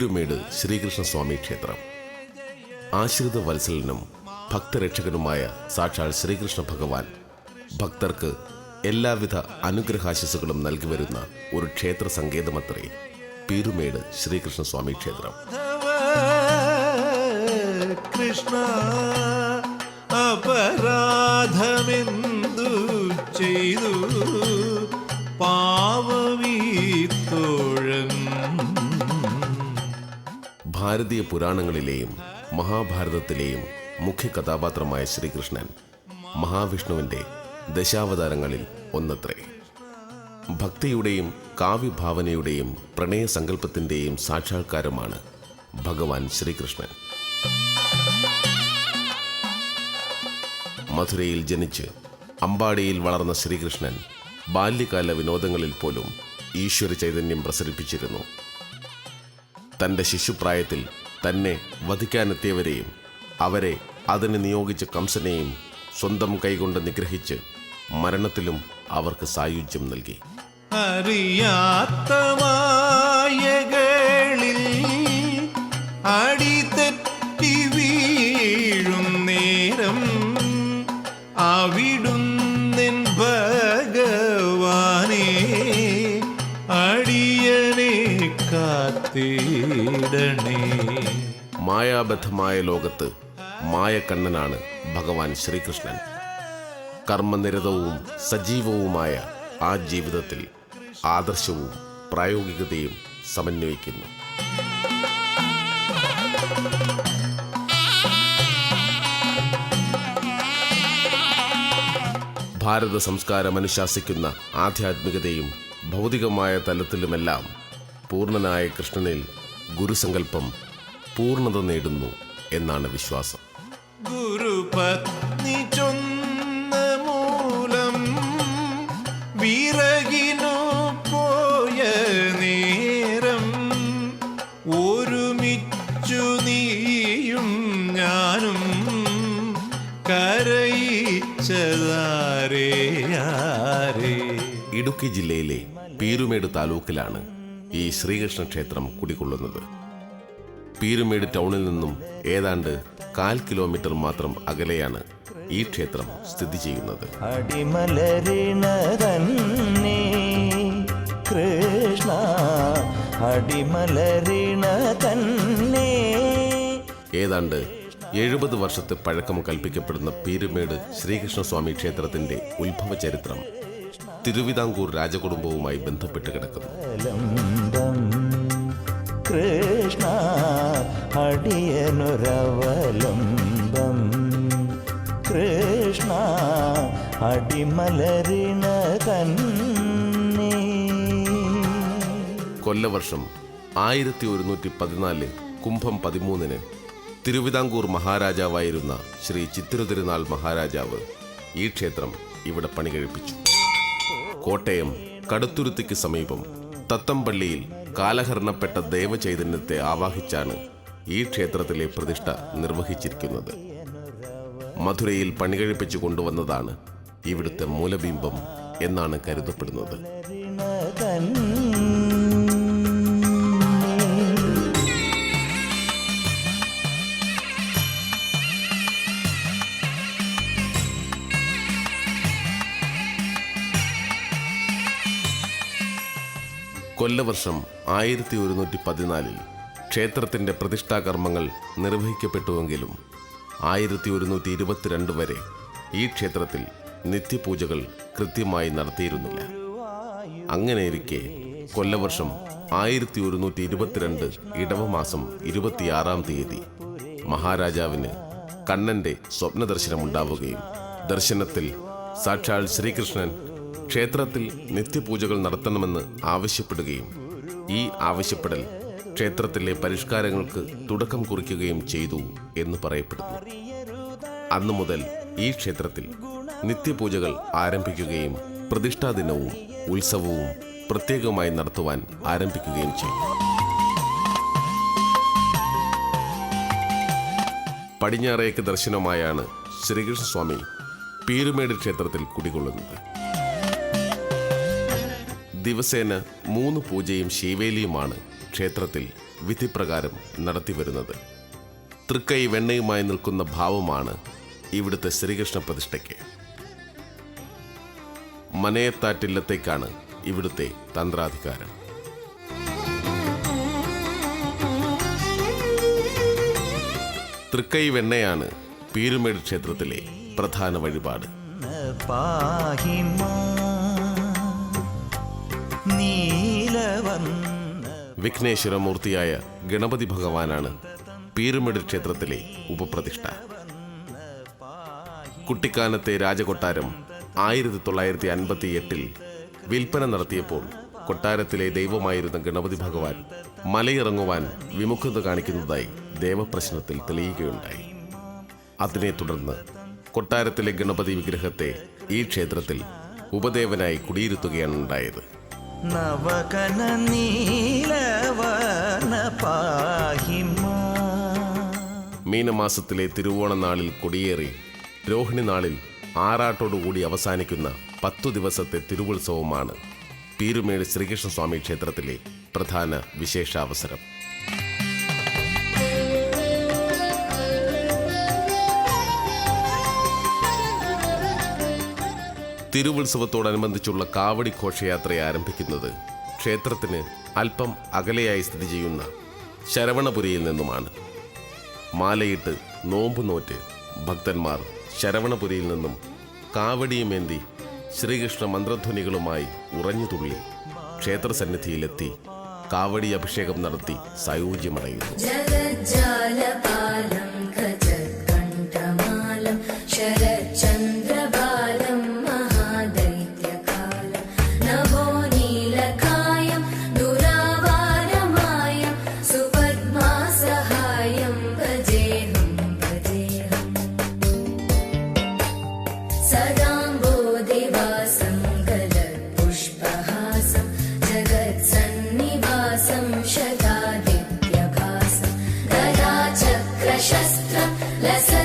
പീരുമേട് ശ്രീകൃഷ്ണസ്വാമി ക്ഷേത്രം. ആശ്രിത വത്സലനും ഭക്തരക്ഷകനുമായ സാക്ഷാൽ ശ്രീകൃഷ്ണ ഭഗവാൻ ഭക്തർക്ക് എല്ലാവിധ അനുഗ്രഹാശിസുകളും നൽകി വരുന്ന ഒരു ക്ഷേത്ര സങ്കേതമത്രേ പീരുമേട് ശ്രീകൃഷ്ണസ്വാമി ക്ഷേത്രം. ഭാരതീയ പുരാണങ്ങളിലെയും മഹാഭാരതത്തിലെയും മുഖ്യ കഥാപാത്രമായ ശ്രീകൃഷ്ണൻ മഹാവിഷ്ണുവിന്റെ ദശാവതാരങ്ങളിൽ ഒന്നത്രേ. ഭക്തിയുടെയും കാവ്യഭാവനയുടെയും പ്രണയസങ്കല്പത്തിന്റെയും സാക്ഷാത്കാരമാണ് ഭഗവാൻ ശ്രീകൃഷ്ണൻ. മധുരയിൽ ജനിച്ച് അമ്പാടിയിൽ വളർന്ന ശ്രീകൃഷ്ണൻ ബാല്യകാല വിനോദങ്ങളിൽ പോലും ഈശ്വര ചൈതന്യം പ്രസരിപ്പിച്ചിരുന്നു. തന്റെ ശിശുപ്രായത്തിൽ തന്നെ വധിക്കാനെത്തിയവരെയും അവരെ അതിന് നിയോഗിച്ച കംസനെയും സ്വന്തം കൈകൊണ്ട് നിഗ്രഹിച്ച് മരണത്തിലും അവർക്ക് സായുജ്യം നൽകി. അറിയാത്ത മായകളിൽ മായാബദ്ധമായ ലോകത്ത് മായക്കണ്ണനാണ് ഭഗവാൻ ശ്രീകൃഷ്ണൻ. കർമ്മനിരതവും സജീവവുമായ ആ ജീവിതത്തിൽ ആദർശവും പ്രായോഗികതയും സമന്വയിക്കുന്നു. ഭാരത സംസ്കാരം അനുശാസിക്കുന്ന ആധ്യാത്മികതയും ഭൗതികമായ തലത്തിലുമെല്ലാം പൂർണനായ കൃഷ്ണനിൽ ഗുരുസങ്കല്പം പൂർണത നേടുന്നു എന്നാണ് വിശ്വാസം. ഗുരുപത്നി ചൊന്ന മൂലം വിറകിനു പോയ നേരം ഒരുമിച്ചു നീയും ഞാനും കരയിച്ചതാരേ ഇടുക്കി ജില്ലയിലെ പീരുമേട് താലൂക്കിലാണ് ഈ ശ്രീകൃഷ്ണ ക്ഷേത്രം കുടികൊള്ളുന്നത്. പീരുമേട് ടൗണിൽ നിന്നും ഏതാണ്ട് കാൽ കിലോമീറ്റർ മാത്രം അകലെയാണ് ഈ ക്ഷേത്രം സ്ഥിതി ചെയ്യുന്നത്. കൃഷ്ണ അടിമലറിണ തന്നെ ഏതാണ്ട് എഴുപത് വർഷത്തെ പഴക്കം കൽപ്പിക്കപ്പെടുന്ന പീരുമേട് ശ്രീകൃഷ്ണസ്വാമി ക്ഷേത്രത്തിന്റെ ഉത്ഭവ ചരിത്രം തിരുവിതാംകൂർ രാജകുടുംബവുമായി ബന്ധപ്പെട്ട് കിടക്കുന്നു. കൃഷ്ണ അടിയനുരവലംബം. കൃഷ്ണ അടിമലരിണ തന്നെ കൊല്ലവർഷം ആയിരത്തി ഒരുന്നൂറ്റി പതിനാല് കുംഭം പതിമൂന്നിന് തിരുവിതാംകൂർ മഹാരാജാവായിരുന്ന ശ്രീ ചിത്തിരതിരുനാൾ മഹാരാജാവ് ഈ ക്ഷേത്രം ഇവിടെ പണി കഴിപ്പിച്ചു കോട്ടയം കടുത്തുരുത്തിക്ക് സമീപം തത്തമ്പള്ളിയിൽ കാലഹരണപ്പെട്ട ദൈവചൈതന്യത്തെ ആവാഹിച്ചാണ് ഈ ക്ഷേത്രത്തിലെ പ്രതിഷ്ഠ നിർവഹിച്ചിരിക്കുന്നത്. മധുരയിൽ പണികഴിപ്പിച്ചു കൊണ്ടുവന്നതാണ് ഇവിടുത്തെ മൂലബിംബം എന്നാണ് കരുതപ്പെടുന്നത്. കൊല്ലവർഷം ആയിരത്തി ഒരുന്നൂറ്റി പതിനാലിൽ ക്ഷേത്രത്തിന്റെ പ്രതിഷ്ഠാകർമ്മങ്ങൾ നിർവഹിക്കപ്പെട്ടുവെങ്കിലും ആയിരത്തി ഒരുന്നൂറ്റി ഇരുപത്തിരണ്ട് വരെ ഈ ക്ഷേത്രത്തിൽ നിത്യപൂജകൾ കൃത്യമായി നടത്തിയിരുന്നില്ല. അങ്ങനെയിരിക്കെ കൊല്ലവർഷം ആയിരത്തി ഒരുന്നൂറ്റി ഇരുപത്തിരണ്ട് ഇടവമാസം ഇരുപത്തിയാറാം തീയതി മഹാരാജാവിന് കണ്ണന്റെ സ്വപ്നദർശനമുണ്ടാവുകയും ദർശനത്തിൽ സാക്ഷാൽ ശ്രീകൃഷ്ണൻ ക്ഷേത്രത്തിൽ നിത്യപൂജകൾ നടത്തണമെന്ന് ആവശ്യപ്പെടുകയും ഈ ആവശ്യപ്പെടൽ ക്ഷേത്രത്തിലെ പരിഷ്കാരങ്ങൾക്ക് തുടക്കം കുറിക്കുകയും ചെയ്തു എന്ന് പറയപ്പെടുന്നു. അന്നു മുതൽ ഈ ക്ഷേത്രത്തിൽ നിത്യപൂജകൾ ആരംഭിക്കുകയും പ്രതിഷ്ഠാദിനവും ഉത്സവവും പ്രത്യേകമായി നടത്തുവാൻ ആരംഭിക്കുകയും ചെയ്തു. പടിഞ്ഞാറേക്ക് ദർശനമായാണ് ശ്രീകൃഷ്ണസ്വാമി പീരുമേട് ക്ഷേത്രത്തിൽ കുടികൊള്ളുന്നത്. ദിവസേന മൂന്ന് പൂജയും ശീവേലിയുമാണ് ക്ഷേത്രത്തിൽ വിധിപ്രകാരം നടത്തിവരുന്നത്. തൃക്കൈ വെണ്ണയുമായി നിൽക്കുന്ന ഭാവമാണ് ഇവിടുത്തെ ശ്രീകൃഷ്ണ പ്രതിഷ്ഠയ്ക്ക്. മനയത്താറ്റില്ലത്തേക്കാണ് ഇവിടുത്തെ തന്ത്രാധികാരം. തൃക്കൈ വെണ്ണയാണ് പീരുമേട് ക്ഷേത്രത്തിലെ പ്രധാന വഴിപാട്. പാഹിമാ വിഘ്നേശ്വരമൂർത്തിയായ ഗണപതി ഭഗവാനാണ് പീരുമേട് ക്ഷേത്രത്തിലെ ഉപപ്രതിഷ്ഠ. കുട്ടിക്കാനത്തെ രാജകൊട്ടാരം ആയിരത്തി തൊള്ളായിരത്തി അൻപത്തി എട്ടിൽ വിൽപ്പന നടത്തിയപ്പോൾ കൊട്ടാരത്തിലെ ദൈവമായിരുന്ന ഗണപതി ഭഗവാൻ മലയിറങ്ങുവാൻ വിമുഖത കാണിക്കുന്നതായി ദേവപ്രശ്നത്തിൽ തെളിയുകയുണ്ടായി. അതിനെ തുടർന്ന് കൊട്ടാരത്തിലെ ഗണപതി വിഗ്രഹത്തെ ഈ ക്ഷേത്രത്തിൽ ഉപദേവനായി കുടിയിരുത്തുകയാണ് ഉണ്ടായത്. നവകന മീനമാസത്തിലെ തിരുവോണ നാളിൽ കൊടിയേറി രോഹിണി നാളിൽ ആറാട്ടോടുകൂടി അവസാനിക്കുന്ന പത്തു ദിവസത്തെ തിരുവുത്സവമാണ് പീരുമേട് ശ്രീകൃഷ്ണസ്വാമി ക്ഷേത്രത്തിലെ പ്രധാന വിശേഷാവസരം. തിരുവുത്സവത്തോടനുബന്ധിച്ചുള്ള കാവടി ഘോഷയാത്ര ആരംഭിക്കുന്നത് ക്ഷേത്രത്തിന് അല്പം അകലെയായി സ്ഥിതി ചെയ്യുന്ന ശരവണപുരിയിൽ നിന്നുമാണ്. മാലയിട്ട് നോമ്പ് നോറ്റ് ഭക്തന്മാർ ശരവണപുരിയിൽ നിന്നും കാവടിയുമേന്തി ശ്രീകൃഷ്ണ മന്ത്രധ്വനികളുമായി ഉറഞ്ഞുതുള്ളി ക്ഷേത്രസന്നിധിയിലെത്തി കാവടി അഭിഷേകം നടത്തി സായൂജ്യമടയുന്നു Let's